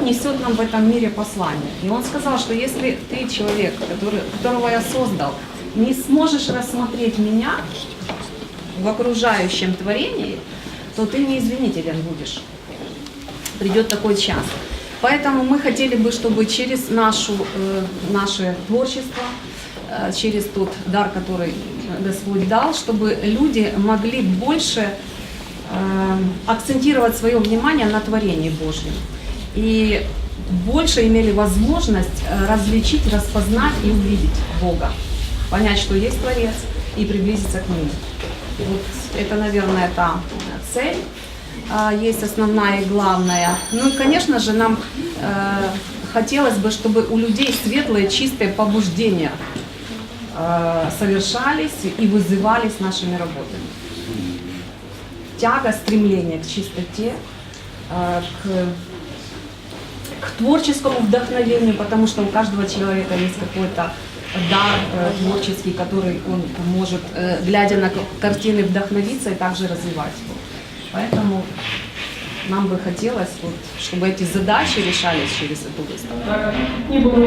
несет нам в этом мире послание. И он сказал, что если ты человек, который, которого я создал, не сможешь рассмотреть меня в окружающем творении, то ты не извинителен будешь. Придет такой час. Поэтому мы хотели бы, чтобы через нашу, э, наше творчество, э, через тот дар, который Господь дал, чтобы люди могли больше э, акцентировать свое внимание на творении Божьем. И больше имели возможность э, различить, распознать и увидеть Бога. Понять, что есть Творец, и приблизиться к Нему. Вот это, наверное, та цель а, есть основная и главная. Ну и, конечно же, нам э, хотелось бы, чтобы у людей светлые, чистые побуждения э, совершались и вызывались нашими работами. Тяга, стремление к чистоте, к, к творческому вдохновению, потому что у каждого человека есть какой-то дар э, творческий, который он может, э, глядя на картины, вдохновиться и также развивать его. Поэтому нам бы хотелось, вот, чтобы эти задачи решались через эту выставку. Не было